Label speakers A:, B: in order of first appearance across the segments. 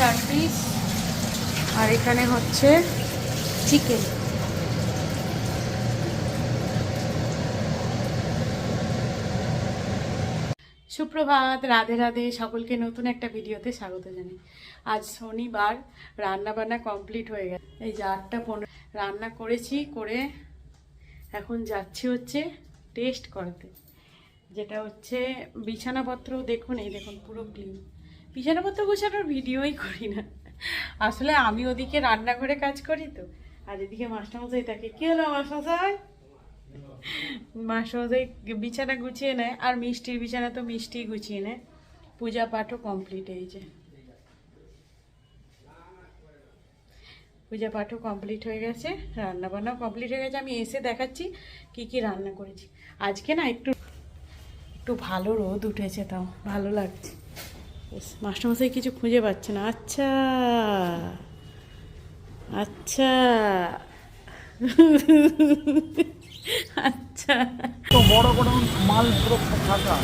A: চার পিস আর এখানে হচ্ছে চিকেন সুপ্রভাত, রাধে রাধে, সকলকে নতুন একটা ভিডিওতে স্বাগত জানাই। আজ শনিবার রান্না বান্না কমপ্লিট হয়ে গেছে। এই যে আটটা রান্না করেছি, করে এখন যাচ্ছি হচ্ছে টেস্ট করাতে, যেটা হচ্ছে বিছানাপত্র দেখুন, এই দেখুন পুরো ক্লিন বিছানাপত্র গোছানোর ভিডিওই করি না। আসলে আমি ওদিকে রান্নাঘরে কাজ করি তো। আর এদিকে মাস্টারমশাই থাকে কি হলো মাস্টারমশাই? মাস্টারমশাই বিছানা গুছিয়ে নেয়, আর মিষ্টির বিছানা তো মিষ্টি গুছিয়ে নেয়। পূজা পাঠও কমপ্লিট যে। পূজা পাঠও কমপ্লিট হয়ে গেছে রান্না বান্নাও কমপ্লিট হয়ে গেছে। আমি এসে দেখাচ্ছি কি কি রান্না করেছি। আজকে না একটু একটু ভালো রোদ উঠেছে তাও, ভালো লাগছে। মাস্টারমশাই কিছু খুঁজে পাচ্ছে না। আচ্ছা আচ্ছা। আচ্ছা।
B: তো বড় বড় মাল পুরো ফাঁকা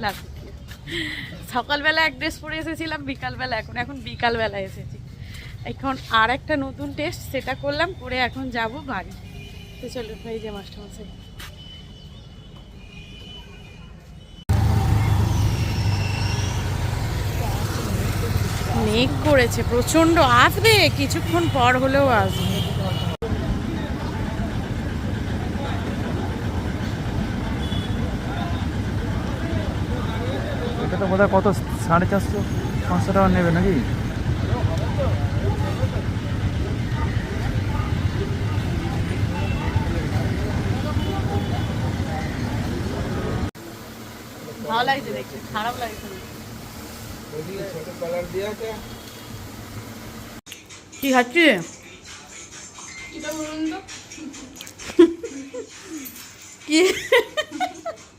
A: এই সকালবেলা এক ড্রেস পরে এসেছিলাম, বিকালবেলা এখন এখন বিকালবেলা এসেছি। এখন আর একটা নতুন টেস্ট সেটা করলাম, করে এখন যাব বাড়ি। তো চলো এই যে মাস্টারমশাই। মেঘ করেছে প্রচণ্ড আসবে, কিছুক্ষণ পর হলেও আসবে
B: এটা তো বোধহয় কত সাড়ে চারশো পাঁচশো টাকা নেবে নাকি?
A: ভালো লাগছে দেখতে খারাপ লাগছে কি খাচ্ছি? কি?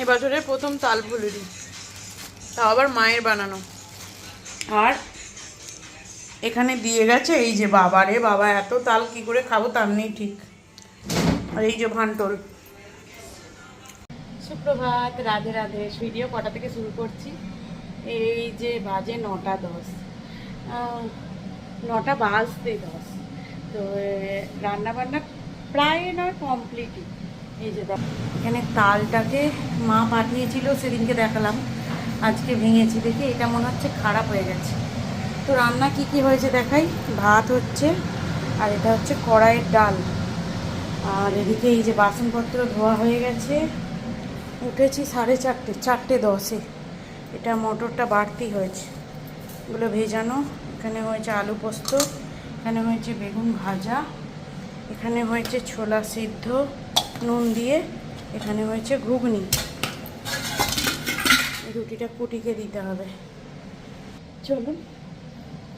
A: এই বছরের প্রথম তাল ফুলুরি তা আবার মায়ের বানানো। আর এখানে দিয়ে গেছে, এই যে বাবা রে বাবা, এত তাল কি করে খাব তার নেই ঠিক। আর এই যে ভান্টল সুপ্রভাত, রাধে রাধে। ভিডিও কটা থেকে শুরু করছি? এই যে বাজে নটা দশ। নটা বাজতে দশ। তো রান্না বান্না প্রায় নয় কমপ্লিটই। এখানে তালটাকে মা পাঠিয়েছিল, সেদিনকে দেখালাম। আজকে ভেঙেছি, দেখি এটা মনে হচ্ছে খারাপ হয়ে গেছে। তো রান্না কি কি হয়েছে দেখাই? ভাত হচ্ছে, আর এটা হচ্ছে কড়াইয়ের ডাল। আর এদিকে এই যে বাসনপত্র ধোয়া হয়ে গেছে, উঠেছি সাড়ে চারটে চারটে দশে। এটা মোটরটা বাড়তি হয়েছে। এগুলো ভেজানো, এখানে হয়েছে আলু পোস্ত, এখানে হয়েছে বেগুন ভাজা, এখানে হয়েছে ছোলা সিদ্ধ। নুন দিয়ে এখানে হয়েছে ঘুগনি। রুটিটা কুটিকে দিতে হবে। চলুন,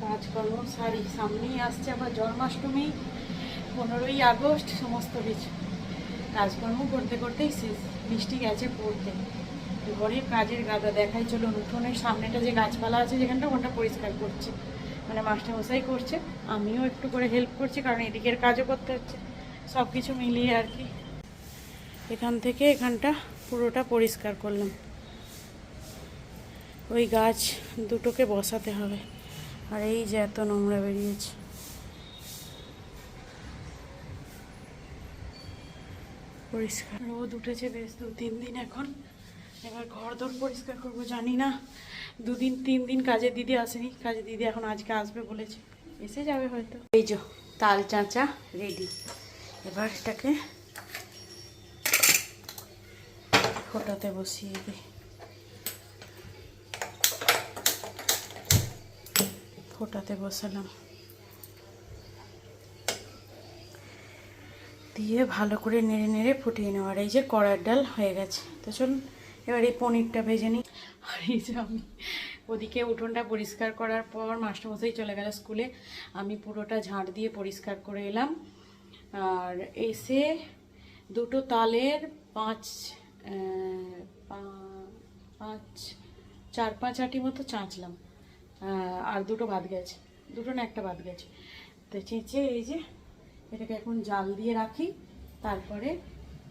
A: কাজকর্ম সারি। সামনেই আসছে আবার জন্মাষ্টমী, পনেরোই আগস্ট, সমস্ত কিছু। কাজকর্ম করতে করতেই শেষ। বৃষ্টি গেছে পড়তে। ঘরের কাজের গাদা দেখাই। চলো উঠোনের সামনেটা যে গাছপালা আছে যেখানটা, ওটা পরিষ্কার করছে। মানে মাস্টারমশাই করছে, আমিও একটু করে হেল্প করছি, কারণ এদিকের কাজও করতে হচ্ছে। সব কিছু মিলিয়ে আর কি। এখান থেকে এখানটা পুরোটা পরিষ্কার করলাম। ওই গাছ দুটোকে বসাতে হবে। আর এই যে এত নোংরা বেরিয়েছে। পরিষ্কার। রোদ উঠেছে বেশ দু তিন দিন এখন। এবার ঘর দোর পরিষ্কার করব, জানি না। দুদিন, তিন দিন কাজে দিদি আসেনি। কাজে দিদি এখন আজকে আসবে বলেছে। এসে যাবে হয়তো। এই যে তাল চাঁচা রেডি। এবার এটাকে ফোটাতে বসিয়ে দিই। ফোটাতে বসালাম। দিয়ে ভালো করে নেড়ে নেড়ে ফুটিয়ে নেওয়ার এই যে কড়ার ডাল হয়ে গেছে। তো চলুন, এবার এই পনিরটা ভেজে নিই। আর এই যে আমি ওদিকে উঠোনটা পরিষ্কার করার পর মাস্টারমশাই চলে গেল স্কুলে। আমি পুরোটা ঝাঁট দিয়ে পরিষ্কার করে এলাম। আর এসে দুটো তালের পাঁচ পাঁচ, চার পাঁচ আটি মতো চাঁচলাম। আর দুটো বাদ গেছে। দুটো না একটা বাদ গেছে। তো চেঁচে এই যে এটাকে এখন জাল দিয়ে রাখি। তারপরে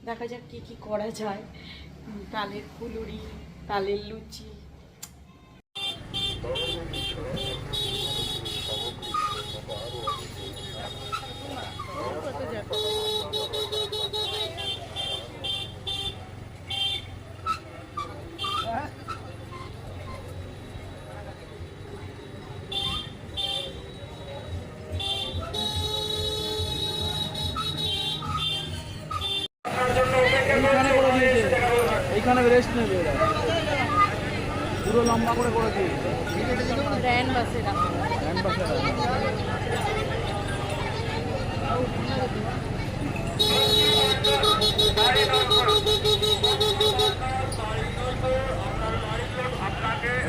A: দেখা যাক কি কি করা যায়। তালের ফুলুরি, তালের লুচি
B: এইখানে রেস্ট নেবে পুরো লম্বা করে করে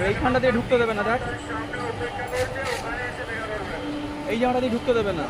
B: এইখানটা দিয়ে ঢুকতে দেবে না দেখ। এই জায়গাটা দিয়ে ঢুকতে দেবে না।